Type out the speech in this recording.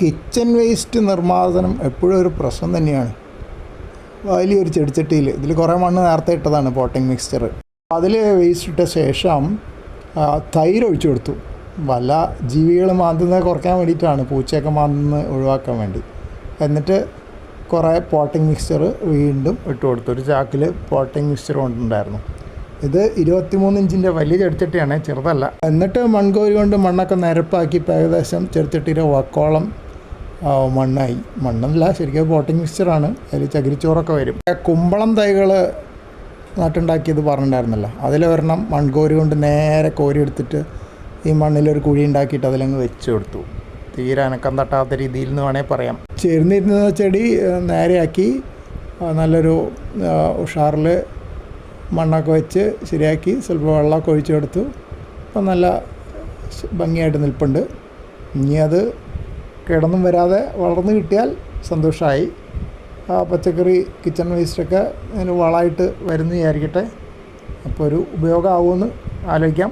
Kitchen waste നിർമ്മാർജനം എപ്പോഴും ഒരു പ്രശ്നം തന്നെയാണ്. വലിയൊരു ചെടിച്ചട്ടിയിൽ ഇതിൽ കുറേ മണ്ണ് നേരത്തെ ഇട്ടതാണ് പോട്ടിംഗ് മിക്സ്ചർ അതിൽ വേസ്റ്റ് ഇട്ട ശേഷം തൈര് ഒഴിച്ചു കൊടുത്തു. വല്ല ജീവികൾ മാന്തുന്നത് കുറയ്ക്കാൻ വേണ്ടിയിട്ടാണ് പൂച്ചയൊക്കെ മാന്തുന്നത് ഒഴിവാക്കാൻ വേണ്ടി. എന്നിട്ട് കുറേ പോട്ടിംഗ് മിക്സ്ചർ വീണ്ടും ഇട്ട് കൊടുത്തു. ഒരു ചാക്കിൽ പോട്ടിംഗ് മിക്സ്ചർ കൊണ്ടുണ്ടായിരുന്നു. ഇത് ഇരുപത്തിമൂന്ന് ഇഞ്ചിന്റെ വലിയ ചെടിച്ചട്ടിയാണ് ചെറുതല്ല. എന്നിട്ട് മൺകോരി കൊണ്ട് മണ്ണൊക്കെ നിരപ്പാക്കി ഏകദേശം ചെടിച്ചട്ടിയുടെ വക്കോളം മണ്ണായി. മണ്ണല്ല ശരിക്കും പോട്ടിംഗ് മിക്സ്ചറാണ് അതിൽ ചകിരിച്ചോറൊക്കെ വരും. കുമ്പളം തൈകൾ നട്ടുണ്ടാക്കിയത് പറഞ്ഞിട്ടുണ്ടായിരുന്നല്ലോ. അതിലൊരെണ്ണം മൺകോരി കൊണ്ട് നേരെ കോരി എടുത്തിട്ട് ഈ മണ്ണിലൊരു കുഴി ഉണ്ടാക്കിയിട്ട് അതിലങ്ങ് വെച്ച് കൊടുത്തു. തീരെ അനക്കം തട്ടാത്ത രീതിയിൽ എന്ന് വേണേൽ പറയാം. ചേർന്നിരുന്ന ചെടി നേരെയാക്കി നല്ലൊരു ഉഷാറിൽ മണ്ണൊക്കെ വെച്ച് ശരിയാക്കി സ്വല്പം വെള്ളമൊക്കെ ഒഴിച്ചു കൊടുത്തു. അപ്പം നല്ല ഭംഗിയായിട്ട് നിൽപ്പുണ്ട്. ഇനി അത് കിടന്നും വരാതെ വളർന്നു കിട്ടിയാൽ സന്തോഷമായി ആ പച്ചക്കറി കിച്ചൺ വേസ്റ്റൊക്കെ അതിന് വളമായിട്ട് വരുന്നു വിചാരിക്കട്ടെ. അപ്പോൾ ഒരു ഉപയോഗമാവുമെന്ന് ആലോചിക്കാം.